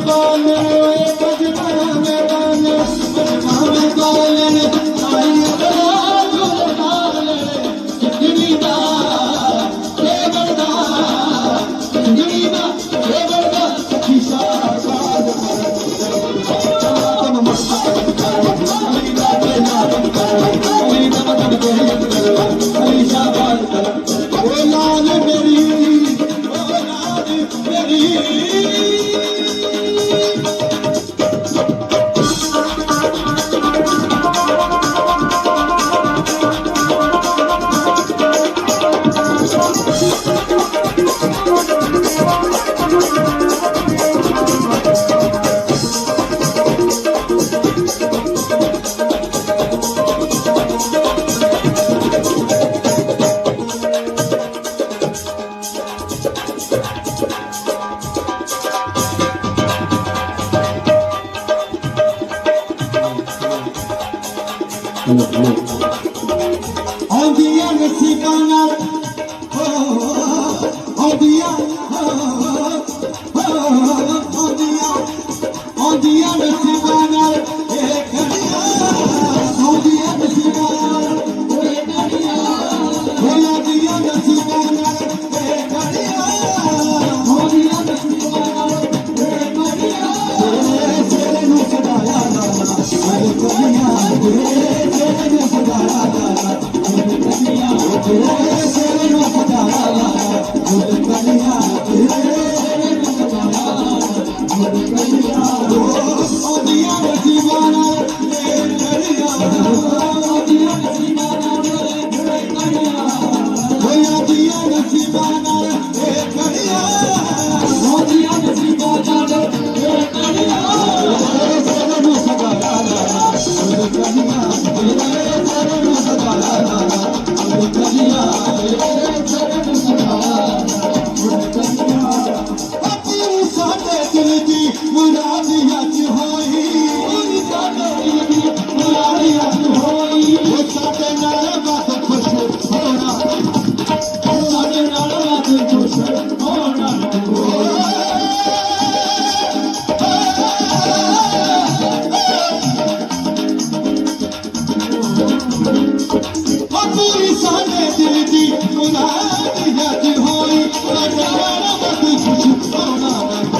ਕੋਲ ਰੋਏ ਬਜਦਾ ਮੈਦਾਨ ਮਾਵੇਂ ਕੋਲ ਆਈ ਕਲਾ ਗੁਰ ਨਾਲ ਜਿੰਦਗੀ ਦਾ ਇਹ ਬਰਦਾ ਜਿੰਦਗੀ ਦਾ ਇਹ ਬਰਦਾ ਕਿਸਾ ਸਾਧ ਮਰਦਾ ਤਨ ਮਰਦਾ ਤਨ ਮਰਦਾ ਤਨ ਮਰਦਾ অবিয়ার ঠিকানা অবিয়া Senhor.